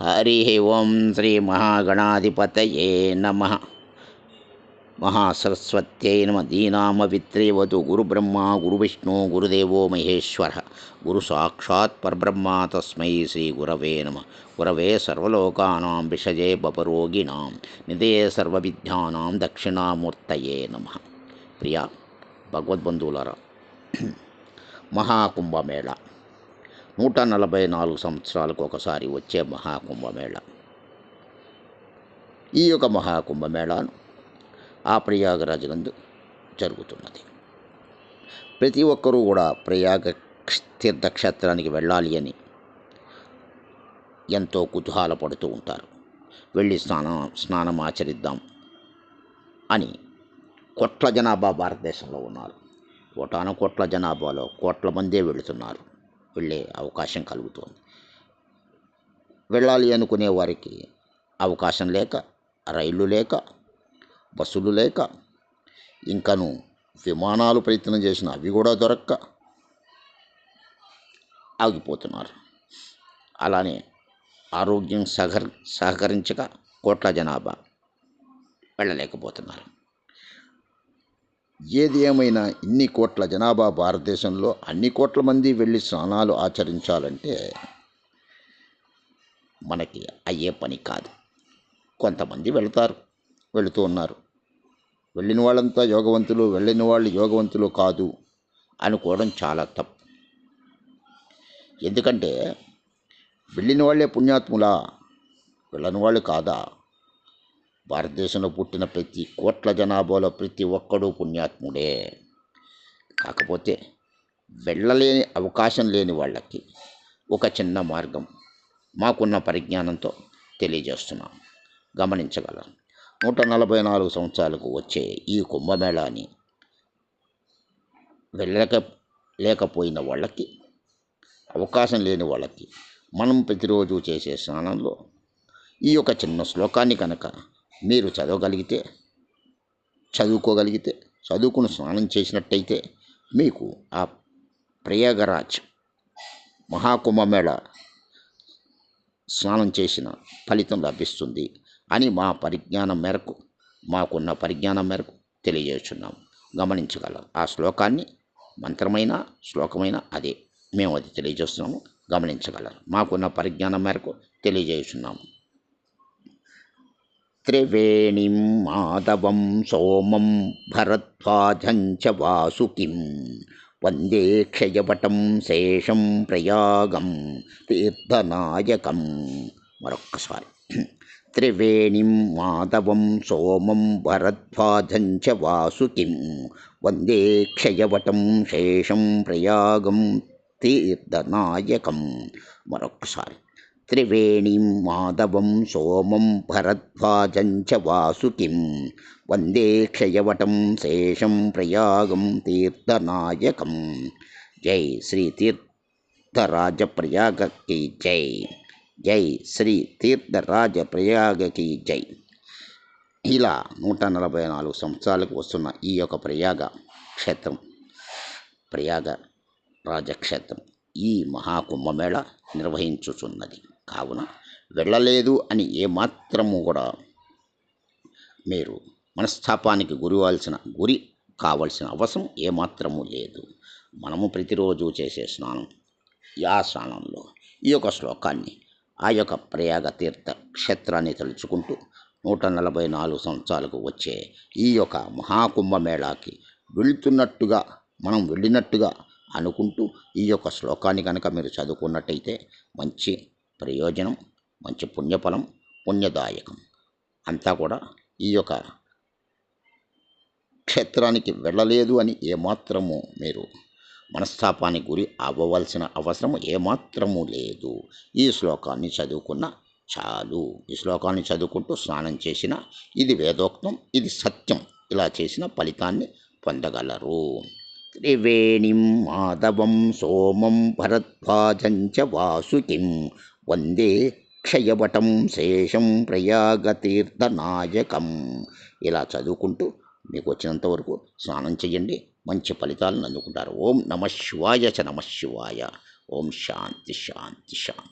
హరి ఓం శ్రీ మహాగణాధిపతయే నమ. మహాసరస్వత్యై నమ దీనామవిత్రేవతు గురుబ్రహ్మ గురువిష్ణు గురుదేవో మహేశ్వర. గురు సాక్షాత్ పరబ్రహ్మ తస్మై శ్రీ గురవే నమ. గురవే సర్వలోకానాం విషజే బపరోగిణాం. నిదే సర్వవిద్యానాం దక్షిణామూర్తయే నమ. ప్రియా భగవద్బంధువులారా మహాకుంభమేళ నూట నలభై నాలుగు సంవత్సరాలకు ఒకసారి వచ్చే మహాకుంభమేళ. ఈ యొక్క మహాకుంభమేళను ఆ ప్రయాగరాజునందు జరుగుతున్నది. ప్రతి ఒక్కరూ కూడా ప్రయాగ తీర్థక్షేత్రానికి వెళ్ళాలి అని ఎంతో కుతూహలపడుతూ ఉంటారు. వెళ్ళి స్నానం స్నానం ఆచరిద్దాం అని కోట్ల జనాభా భారతదేశంలో ఉన్నారు. కోటాను కోట్ల జనాభాలో కోట్ల మందే వెళుతున్నారు. వెళ్ళే అవకాశం కలుగుతుంది. వెళ్ళాలి అనుకునే వారికి అవకాశం లేక రైళ్ళు లేక బస్సులు లేక ఇంకను విమానాలు ప్రయత్నం చేసిన అవి కూడా దొరక్క ఆగిపోతున్నారు. అలానే ఆరోగ్యం సహకర సహకరించక కోట్ల జనాభా వెళ్ళలేకపోతున్నారు. ఏది ఏమైనా ఇన్ని కోట్ల జనాభా భారతదేశంలో అన్ని కోట్ల మంది వెళ్ళి స్నానాలు ఆచరించాలంటే మనకి అయ్యే పని కాదు. కొంతమంది వెళతారు వెళుతూ ఉన్నారు. వెళ్ళిన వాళ్ళంతా యోగవంతులు వెళ్ళిన వాళ్ళు యోగవంతులు కాదు అనుకోవడం చాలా తప్పు. ఎందుకంటే వెళ్ళిన వాళ్ళే పుణ్యాత్ములా వెళ్ళని వాళ్ళు కాదా? భారతదేశంలో పుట్టిన ప్రతి కోట్ల జనాభాలో ప్రతి ఒక్కడూ పుణ్యాత్ముడే. కాకపోతే వెళ్ళలేని అవకాశం లేని వాళ్ళకి ఒక చిన్న మార్గం మాకున్న పరిజ్ఞానంతో తెలియజేస్తున్నాం. గమనించగలం. నూట నలభై నాలుగు సంవత్సరాలకు వచ్చే ఈ కుంభమేళాని వెళ్ళక లేకపోయిన వాళ్ళకి అవకాశం లేని వాళ్ళకి మనం ప్రతిరోజు చేసే స్నానంలో ఈ యొక్క చిన్న శ్లోకాన్ని కనుక మీరు చదవగలిగితే చదువుకోగలిగితే చదువుకుని స్నానం చేసినట్టయితే మీకు ఆ ప్రయాగరాజ్ మహాకుంభమేళ స్నానం చేసిన ఫలితం లభిస్తుంది అని మా పరిజ్ఞానం మేరకు మాకున్న పరిజ్ఞానం మేరకు తెలియజేస్తున్నాం. గమనించగలం. ఆ శ్లోకాన్ని మంత్రమైన శ్లోకమైన అదే. మేము అది తెలియజేస్తున్నాము. గమనించగలరు మాకున్న పరిజ్ఞానం మేరకు తెలియజేస్తున్నాము. త్రివేణిం మాధవం సోమం భరద్వాజం చ వాసుకిం. వందే క్షయవటం శేషం ప్రయాగం తీర్థనాయకం. మరొక్కసారి. త్రివేణిం మాధవం సోమం భరద్వాజం చ వాసుకిం. వందే క్షయవటం శేషం ప్రయాగం తీర్థనాయకం. మరొక్కసారి. త్రివేణీం మాధవం సోమం భరద్వాజం చ వాసుకిం. వందే క్షయవటం శేషం ప్రయాగం తీర్థనాయకం. జై శ్రీ తీర్థరాజ ప్రయాగకి జై. జై శ్రీ తీర్థరాజ ప్రయాగకి జై. ఇలా నూట నలభై నాలుగు సంవత్సరాలకు వస్తున్న ఈ యొక్క ప్రయాగ క్షేత్రం ప్రయాగ రాజక్షేత్రం ఈ మహాకుంభమేళ నిర్వహించుచున్నది. కావున వెళ్ళలేదు అని ఏమాత్రము కూడా మీరు మనస్తాపానికి గురివాల్సిన గురి కావలసిన అవసరం ఏమాత్రము లేదు. మనము ప్రతిరోజు చేసే స్నానం యా స్నానంలో ఈ యొక్క శ్లోకాన్ని ఆ యొక్క ప్రయాగ తీర్థ క్షేత్రాన్ని తలుచుకుంటూ నూట నలభై నాలుగు సంవత్సరాలకు వచ్చే ఈ యొక్క మహాకుంభమేళాకి వెళుతున్నట్టుగా మనం వెళ్ళినట్టుగా అనుకుంటూ ఈ యొక్క శ్లోకాన్ని కనుక మీరు చదువుకున్నట్టయితే మంచి ప్రయోజనం మంచి పుణ్యఫలం పుణ్యదాయకం. అంతా కూడా ఈ యొక్క క్షేత్రానికి వెళ్ళలేదు అని ఏమాత్రము మీరు మనస్తాపానికి గురి అవ్వవలసిన అవసరం ఏమాత్రము లేదు. ఈ శ్లోకాన్ని చదువుకున్న చాలు. ఈ శ్లోకాన్ని చదువుకుంటూ స్నానం చేసిన ఇది వేదోక్తం ఇది సత్యం. ఇలా చేసిన ఫలితాన్ని పొందగలరు. త్రివేణిం మాధవం సోమం భరద్వాజం చ వాసుకిం వందే క్షయవటం శేషం ప్రయాగతీర్థనాయకం ఇలా చదువుకుంటూ మీకు వచ్చినంత వరకు స్నానం చేయండి మంచి ఫలితాలను అందుకుంటారు. ఓం నమ శివాయ చ నమ శివాయ. ఓం శాంతి శాంతి శాంతి.